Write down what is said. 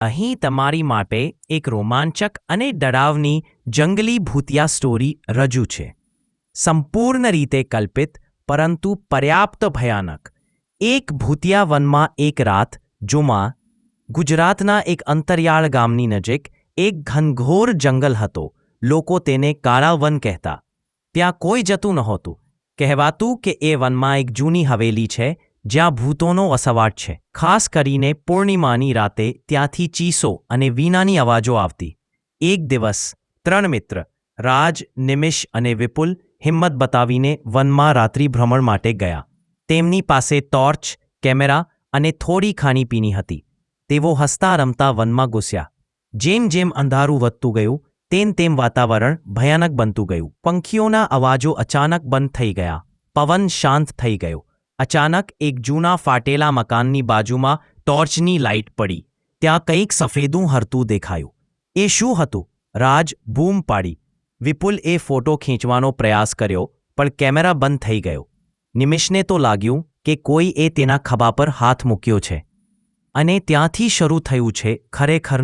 અહીં તમારી માટે એક રોમાંચક અને ડરાવની જંગલી ભૂતિયા સ્ટોરી રજૂ છે. સંપૂર્ણ રીતે કલ્પિત, પરંતુ પર્યાપ્ત ભયાનક. એક ભૂતિયા વનમાં એક રાત, જુમા ગુજરાતના એક અંતરિયાળ ગામની નજીક એક ઘનઘોર જંગલ હતો. લોકો તેને કાળા વન કહેતા. ત્યાં કોઈ જતું નહોતું. કહેવાતું કે એ વનમાં એક જૂની હવેલી છે જ્યાં ભૂતોનો વસવાટ છે. ખાસ કરીને પૂર્ણિમાની રાતે ત્યાંથી ચીસો અને વીણાની અવાજો આવતી. એક દિવસ ત્રણ મિત્ર, રાજ, નિમિષ અને વિપુલ હિંમત બતાવીને વનમાં રાત્રિ ભ્રમણ માટે ગયા. તેમની પાસે ટોર્ચ, કેમેરા અને થોડી ખાણીપીણી હતી. તેઓ હસતા રમતા વનમાં ઘૂસ્યા. જેમ જેમ અંધારું વધતું ગયું, તેમ તેમ વાતાવરણ ભયાનક બનતું ગયું. પંખીઓના અવાજો અચાનક બંધ થઈ ગયા. પવન શાંત થઈ ગયો. અચાનક એક જૂના ફાટેલા મકાનની બાજુમાં ટોર્ચની લાઇટ પડી. ત્યાં કંઈક સફેદું હરતું દેખાયું. એ શું હતું? રાજ બૂમ પાડી. વિપુલ એ ફોટો ખેંચવાનો પ્રયાસ કર્યો, પણ કેમેરા બંધ થઈ ગયો. નિમિષને તો લાગ્યું કે કોઈ એ તેના ખભા પર હાથ મૂક્યો છે. અને ત્યાંથી શરૂ થયું છે ખરેખર